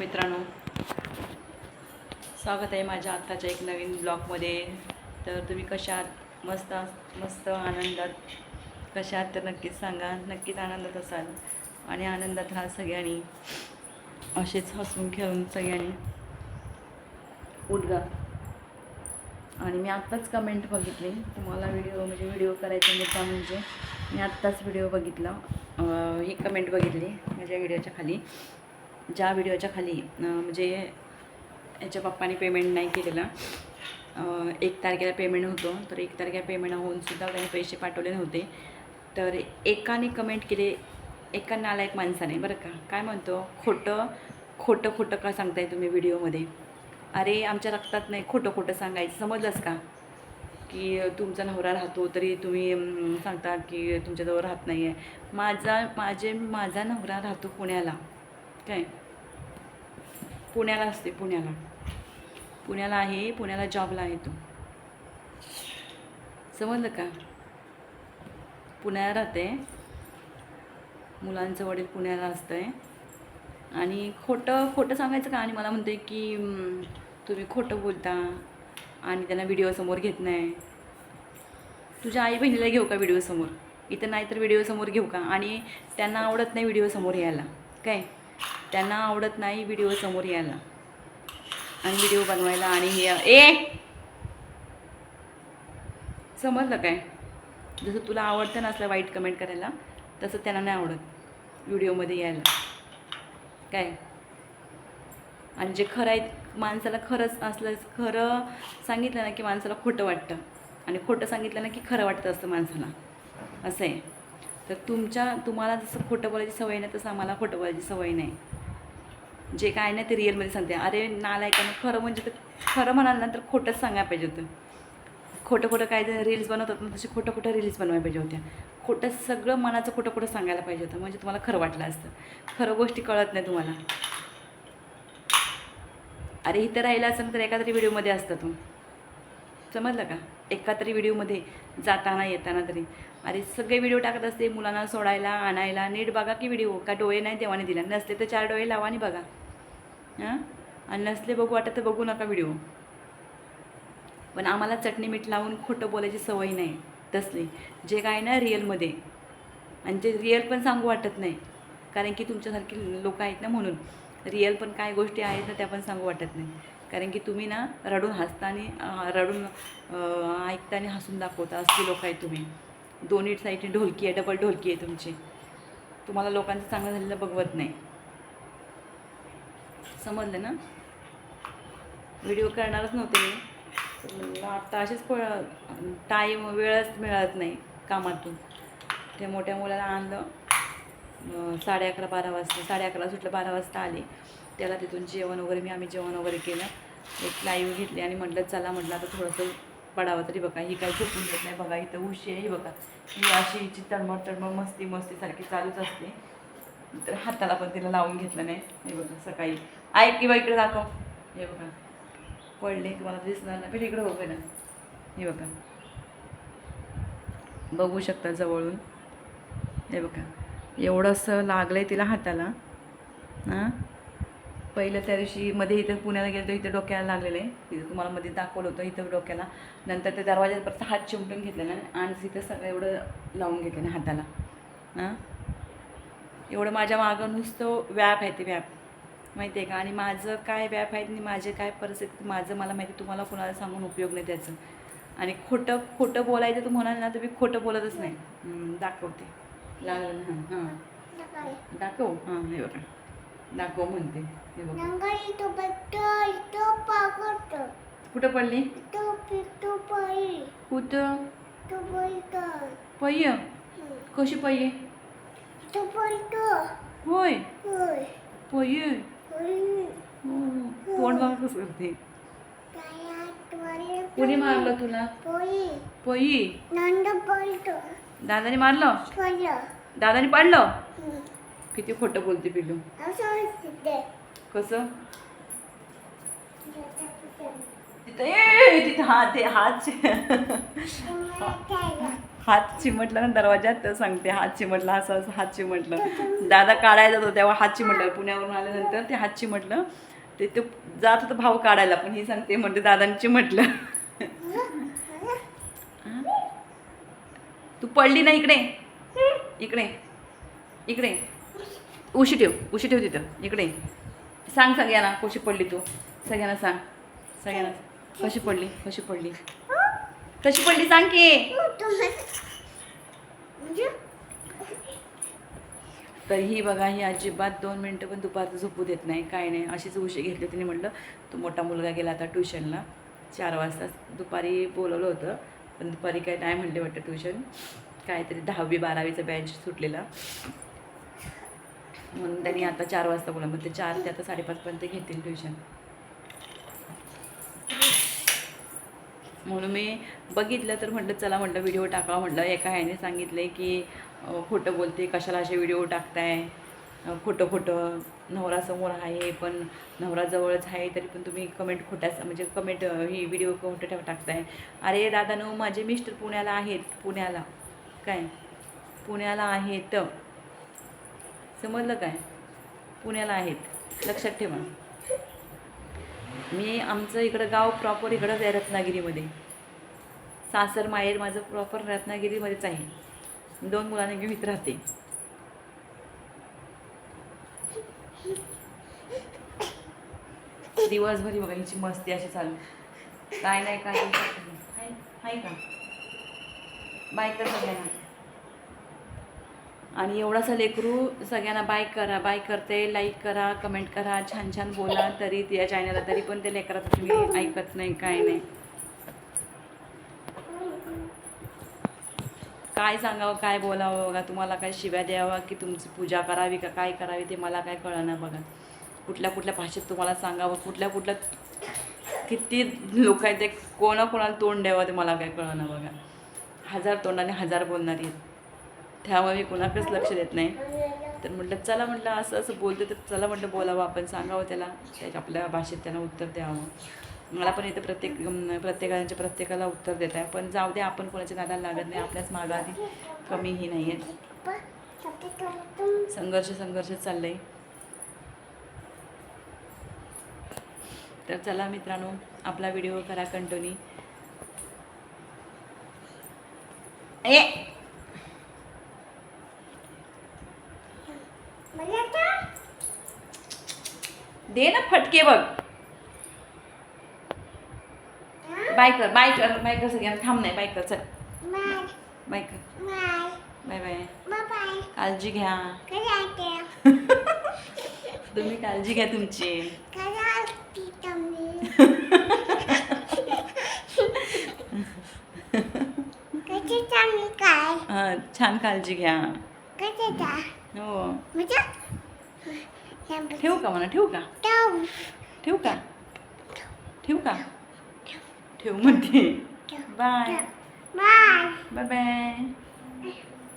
मित्रांनो. स्वागत आहे माझ्या आत्ताच्या एक नवीन ब्लॉगमध्ये. तर तुम्ही कशा आहात? मस्त मस्त आनंदात? कशा आहात तर नक्कीच सांगा. नक्कीच आनंदात असाल. आणि आनंदात राहा सगळ्यांनी. असेच हसून खेळून सगळ्यांनी. उठगा. आणि मी आत्ताच कमेंट बघितली. तुम्हाला व्हिडिओ म्हणजे व्हिडिओ करायचा मुद्दा म्हणजे मी आत्ताच व्हिडिओ बघितला. ही कमेंट बघितली माझ्या व्हिडिओच्या खाली. ज्या व्हिडिओच्या खाली म्हणजे याच्या पप्पाने पेमेंट नाही केलेलं एक तारखेला पेमेंट होतो तर एक तारखेला पेमेंट होऊनसुद्धा त्याने पैसे पाठवले नव्हते. तर एकाने कमेंट केले एका नालायक माणसाने बरं का? काय म्हणतो? खोटं खोटं खोटं का सांगताय तुम्ही व्हिडिओमध्ये? अरे आमच्या रक्तात नाही खोटं खोटं सांगायचं समजलंच का? की तुमचा नवरा राहतो तरी तुम्ही सांगता की तुमच्याजवळ राहत नाही आहे माझा माझे माझा नवरा राहतो पुण्याला. काय? पुण्याला असते पुण्याला. पुण्याला आहे पुण्याला जॉबला आहे तो. समजलं का? पुण्याला राहते. मुलांचं वडील पुण्याला असतं आहे आणि खोटं खोटं सांगायचं का? आणि मला म्हणते की तुम्ही खोटं बोलता आणि त्यांना व्हिडिओसमोर घेत नाही. तुझ्या आई बहिणीला घेऊ का व्हिडिओसमोर इथं नाही तर व्हिडिओसमोर घेऊ का? आणि त्यांना आवडत नाही व्हिडिओसमोर यायला. काय? त्यांना आवडत नाही व्हिडिओ समोर यायला. आणि व्हिडिओ बनवायला आणि हे ए! समजलं काय? जसं तुला आवडतं नसलं वाईट कमेंट करायला तसं त्यांना नाही आवडत व्हिडिओमध्ये यायला. काय? आणि जे खरं आहे माणसाला खरंच असलं खरं सांगितलं ना की माणसाला खोटं वाटतं. आणि खोटं सांगितलं ना की खरं वाटतं असतं माणसाला. असं आहे. तर तुमच्या तुम्हाला जसं खोटं बोलायची सवय नाही तसं आम्हाला खोटं बोलायची सवय नाही. जे काय नाही ते रिअलमध्ये सांगते. अरे नालायकानं खरं म्हणजे तर खरं म्हणाल ना तर खोटंच सांगायला पाहिजे होतं. खोटं खोटं काय रील्स बनवतात ना तसे खोटं खोटं रील्स बनवायला पाहिजे होत्या. खोटं सगळं मनाचं खोटं खोटं सांगायला पाहिजे होतं. म्हणजे तुम्हाला खरं वाटलं असतं. खरं गोष्टी कळत नाही तुम्हाला. अरे इथं राहिलं असेल तर एका तरी व्हिडिओमध्ये असतं तू. समजलं का? एका तरी व्हिडिओमध्ये जाताना येताना तरी. अरे सगळे व्हिडिओ टाकत असते मुलांना सोडायला आणायला नीट बघा की व्हिडिओ. का डोळे नाही देवाने दिला? नसले तर चार डोळे लावा आणि बघा. हां? आणि नसले बघू वाटत तर बघू नका व्हिडिओ. पण आम्हाला चटणी मीठ लावून खोटं बोलायची सवय नाही तसली. जे काय ना रिअलमध्ये. आणि जे रिअल पण सांगू वाटत नाही. कारण की तुमच्यासारखी लोक आहेत ना म्हणून. रिअल पण काय गोष्टी आहेत ना त्या पण सांगू वाटत नाही. कारण की तुम्ही ना रडून हसताना रडून ऐकताना हसून दाखवता असली लोक आहेत तुम्ही. दोन्ही साईडने ढोलकी आहे डबल ढोलकी आहे तुमची. तुम्हाला लोकांचं चांगलं झालेलं बघवत नाही. समजलं ना? व्हिडिओ करणारच नव्हते मी. आता असेच प टाईम वेळच मिळत नाही कामातून. ते मोठ्या मुलाला आणलं. साडे अकरा बारा वाजता साडे अकरा सुटलं बारा वाजता आले. त्याला तिथून जेवण वगैरे मी आम्ही जेवण वगैरे केलं. एक लाईव्ह घेतली आणि म्हटलं चला म्हटलं आता थोडंसं पडावं तरी बघा. ही काही झोपून देत नाही बघा इथं उशी आहे ही बघा. ही अशी हिची तळमळ तळमळ मस्ती मस्ती सारखी चालूच असते. तर हाताला पण तिला लावून घेतलं नाही. हे बघा सकाळी. ऐक किंवा इकडे दाखव. हे बघा. पडले तुम्हाला दिसणार नाही. पण इकडे बघू ना हे बघा. बघू शकता जवळून. हे बघा. एवढंसं लागलं आहे तिला हाताला. हां? पहिलं त्या दिवशी मध्ये इथं पुण्याला गेलो तर इथं डोक्याला लागलेलं आहे. तिथं तुम्हाला मध्ये दाखवलं होतं इथं डोक्याला. नंतर ते दरवाज्यात हात चिमटून घेतलेला आणि तिथं सगळं एवढं लावून घेतलं ना हाताला. हां? एवढं माझ्या मागं नुसतं व्याप आहे ते व्याप. माहिती आहे का? आणि माझं काय व्याप आहे आणि माझे काय परिस्थिती माझं मला माहिती तुम्हाला कोणाला सांगून उपयोग नाही त्याचं. आणि खोटं खोटं बोलायचं तू म्हणाल ना तर मी खोटं बोलतच नाही. दाखवते. लागलं ना? हां हां. दाखव. हां हे बघा. दाखव म्हणते. हे बघ. कुठं पडली? कुठं? पय कशी पय होय. पय तोंड बघा कसं करते. कोणी मारलं तुला? पई दादाने मारलं? दादाने पाडलं? किती खोटं बोलते पिलू कसं? तिथं ए तिथं हात ते हात हात चिमटला ना दरवाजात तर सांगते हात चिमटला असं असं हात चिमटलं. दादा काढायला जातो तेव्हा हात चिमटलं. पुण्यावरून आल्यानंतर ते हात चिमटलं. ते तो जात होतं भाऊ काढायला पण ही सांगते म्हणते दादांची चिमटलं. तू पडली ना इकडे. इकडे. इकडे. उशी ठेव उशी ठेव तिथं. इकडे सांग सगळ्यांना कशी पडली तू? सगळ्यांना सांग. सगळ्यांना कशी पडली? कशी पडली? कशी पडली सांग की. तर ही बघा ही अजिबात दोन मिनटं पण दुपारचं झोपू देत नाही. काय नाही. अशीच उशी घेतली तिने म्हटलं तो मोठा मुलगा गेला आता ट्युशनला. चार वाजता दुपारी बोलवलं होतं पण दुपारी काय नाही म्हणले वाटतं ट्युशन. काहीतरी दहावी बारावीचा बॅच सुटलेला. म्हणून त्यांनी आता चार वाजता बोला मग ते चार ते आता साडेपाचपर्यंत घेतील ट्युशन म्हणून मी बघितलं तर म्हटलं चला म्हटलं व्हिडिओ टाकावा म्हटलं. एका ह्याने सांगितले की खोटं बोलते कशाला असे व्हिडिओ टाकताय? खोटं खोटं. नवरा समोर आहे पण नवरा जवळच आहे तरी पण तुम्ही कमेंट खोट्या म्हणजे कमेंट ही व्हिडिओ खोटं ठेव टाकताय. अरे दादानो माझे मिस्टर पुण्याला आहेत. पुण्याला? काय? पुण्याला आहेत. समजलं काय? पुण्याला आहेत. लक्षात ठेवा. मी आमचं इकडं गाव प्रॉपर इकडंच आहे रत्नागिरीमध्ये. सासर माहेर माझं प्रॉपर रत्नागिरीमध्येच आहे. दोन मुलांना घेऊन राहते. दिवसभरी बघा हिची मस्ती अशी चालू. काय नाही काय आहे हाय का? बाय कर सगळ्यांना. आणि एवढासा लेकरू सगळ्यांना बाय करा बाय करते लाईक करा कमेंट करा छान छान बोला तरी त्या चॅनलला तरी पण ते लेकराचं तुम्ही ऐकत नाही काय नाही. काय सांगावं काय बोलावं बघा तुम्हाला काय शिव्या द्यावा की तुमची पूजा करावी का काय करावी ते मला काय कळणार बघा. कुठल्या कुठल्या भाषेत तुम्हाला सांगावं कुठल्या कुठल्या किती लोक आहेत ते कोणाकोणाला तोंड द्यावं ते मला काय कळणार बघा. हजार तोंडाने हजार बोलणार आहेत. त्यामुळे मी कुणाकडेच लक्ष देत नाही. तर म्हटलं चला म्हटलं असं असं बोलते तर चला म्हटलं बोलावं आपण सांगावं त्याला. त्याच्या आपल्या भाषेत त्यांना उत्तर द्यावं. मला पण इथं प्रत्येक प्रत्येकाच्या प्रत्येकाला उत्तर देत आहे. पण जाऊ दे आपण कोणाच्या नादाला लागत नाही. आपल्याच मागं कमीही नाही आहेत. संघर्ष संघर्ष चाललंय. तर चला मित्रांनो आपला व्हिडिओ करा कंटिन्यू. ए! दे ना फटके बघ. बाय कर बाय कर बाय कर सगळ्यांना. थांब नाही बाय कर चल. बाय कर. Bye bye. काळजी घ्या. तुम्ही काळजी घ्या तुमची. काय हा, छान काळजी घ्या. हो. ठेवू का म्हणा ठेवू का ठेवू का ठेवू का ठेवू म्हणते बाय Bye. Bye bye